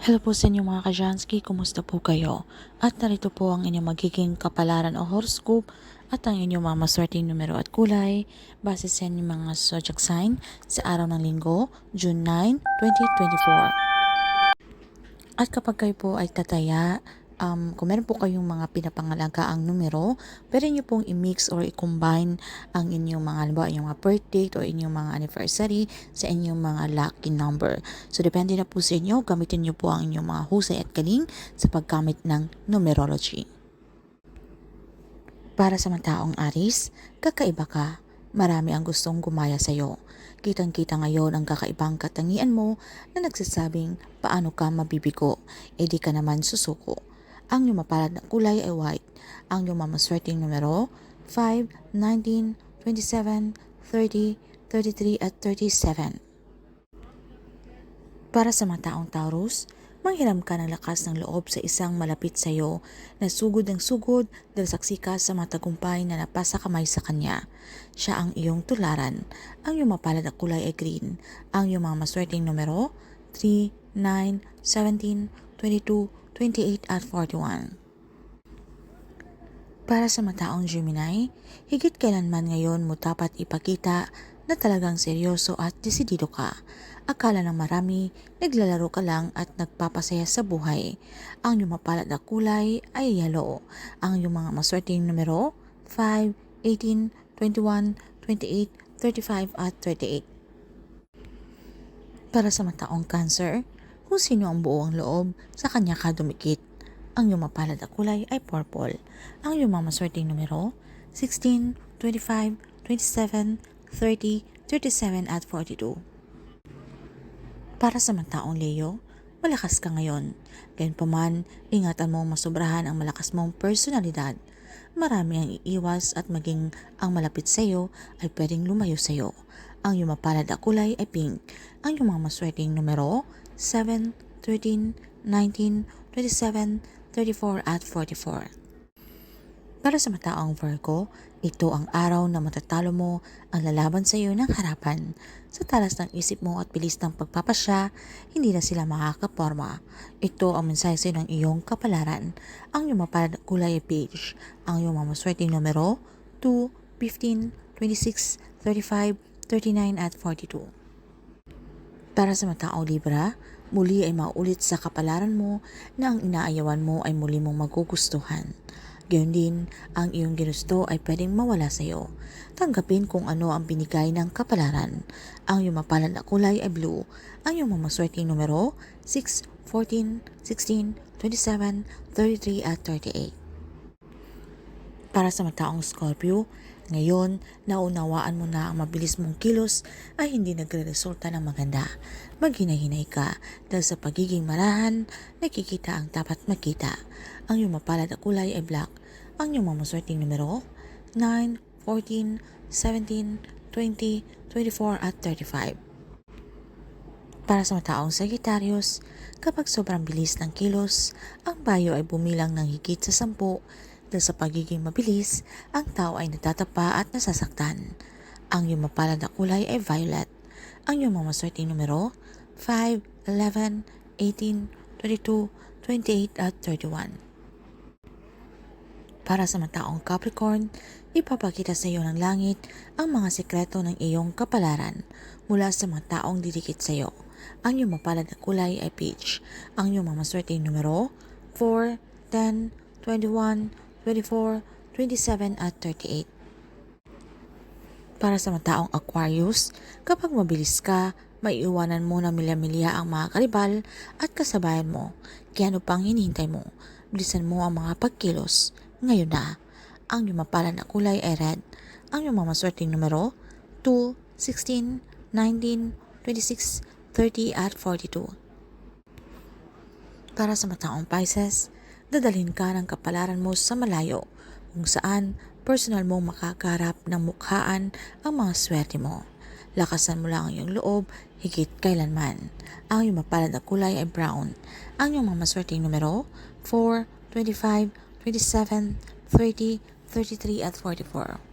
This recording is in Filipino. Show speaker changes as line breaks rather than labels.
Hello po sa inyo mga kajansky, kumusta po kayo? At narito po ang inyong magiging kapalaran o horoscope at ang inyong mga maswerteng numero at kulay base sa inyong mga zodiac sign sa araw ng linggo, June 9, 2024. At kapag kayo po ay tataya, um, kung meron po kayong mga pinapangalagaang numero, pwede nyo pong i-mix or i-combine ang inyong mga, halimbawa, inyong mga birth date o inyong mga anniversary sa inyong mga lucky number. So, depende na po sa inyo. Gamitin nyo po ang inyong mga husay at galing sa paggamit ng numerology. Para sa mga taong Aris, kakaiba ka. Marami ang gustong gumaya sa'yo. Kitang-kita ngayon ang kakaibang katangian mo na nagsasabing paano ka mabibigo, e di ka naman susuko. Ang iyong mapalad na kulay ay white. Ang iyong mamaswerteng numero 5, 19, 27, 30, 33 at 37. Para sa mga taong Taurus, manghiram ka ng lakas ng loob sa isang malapit sa iyo na sugod ng sugod dahil saksi ka sa mga tagumpay na napasa kamay sa kanya. Siya ang iyong tularan. Ang iyong mapalad na kulay ay green. Ang iyong mga maswerteng numero 3, 9, 17, 22, 28 at 41. Para sa mataong Gemini, higit kailanman ngayon mo dapat ipakita na talagang seryoso at desidido ka. Akala ng marami, naglalaro ka lang at nagpapasaya sa buhay. Ang iyong mapalad na kulay ay yellow. Ang iyong mga maswerteng numero 5, 18, 21, 28, 35 at 38. Para sa mataong cancer, kung sino ang buong loob, sa kanya ka dumikit. Ang iyong mapalad na kulay ay purple. Ang iyong mga maswerteng numero 16, 25, 27, 30, 37 at 42. Para sa mga taong Leo, malakas ka ngayon. Gayunpaman, ingatan mong masobrahan ang malakas mong personalidad. Marami ang iiwas at maging ang malapit sa iyo ay pwedeng lumayo sa iyo. Ang iyong mapalad na kulay ay pink. Ang iyong mga maswerteng numero 7, 13, 19, 27, 34 at 44. Para sa mataong Virgo, ito ang araw na matatalo mo ang lalaban sa iyo ng harapan. Sa talas ng isip mo at bilis ng pagpapasya, hindi na sila makakaporma. Ito ang mensahe ng iyong kapalaran. Ang na kulay ay beige. Ang iyong mamaswerteng numero 2, 15, 26, 35, 39 at 42. Para sa mataong Libra, muli ay maulit sa kapalaran mo na ang inaayawan mo ay muli mong magugustuhan. Gayon din, ang iyong ginusto ay pwedeng mawala sa iyo. Tanggapin kung ano ang binigay ng kapalaran. Ang iyong mapalad na kulay ay blue. Ang iyong mamaswerteng numero 6, 14, 16, 27, 33 at 38. Para sa mataong Scorpio, ngayon, naunawaan mo na ang mabilis mong kilos ay hindi nagre-resulta ng maganda. Maghinay-hinay ka dahil sa pagiging marahan, nakikita ang dapat makita. Ang iyong mapalad na kulay ay black. Ang iyong mamaswerteng numero 9, 14, 17, 20, 24 at 35. Para sa mataong Sagittarius, kapag sobrang bilis ng kilos, ang bayo ay bumilang ng higit sa sampu dahil sa pagiging mabilis, ang tao ay natatapa at nasasaktan. Ang iyong mapalad na kulay ay violet. Ang iyong mamaswerteng numero 5, 11, 18, 22, 28 at 31. Para sa mataong Capricorn, ipapakita sa iyo ng langit ang mga sekreto ng iyong kapalaran mula sa mga taong didikit sa iyo. Ang iyong mapalad na kulay ay peach. Ang iyong mamaswerteng numero 4, 10, 21, 24, 27 at 38. Para sa mga taong Aquarius, kapag mabilis ka, maiiwanan mo na milya-milya ang mga karibal at kasabayan mo. Kaya ano pang hinihintay mo? Bilisan mo ang mga pagkilos. Ngayon na, ang iyong mapalan na kulay ay red. Ang iyong mamaswerteng numero 2, 16, 19, 26, 30 at 42. Para sa mataong Pisces, dadalhin ka ng kapalaran mo sa malayo kung saan personal mong makakarap ng mukhaan ang mga swerte mo. Lakasan mo lang ang iyong loob higit kailanman. Ang iyong mapalad na kulay ay brown. Ang iyong mga maswerteng numero 4, 25, 27, 30, 33 at 44.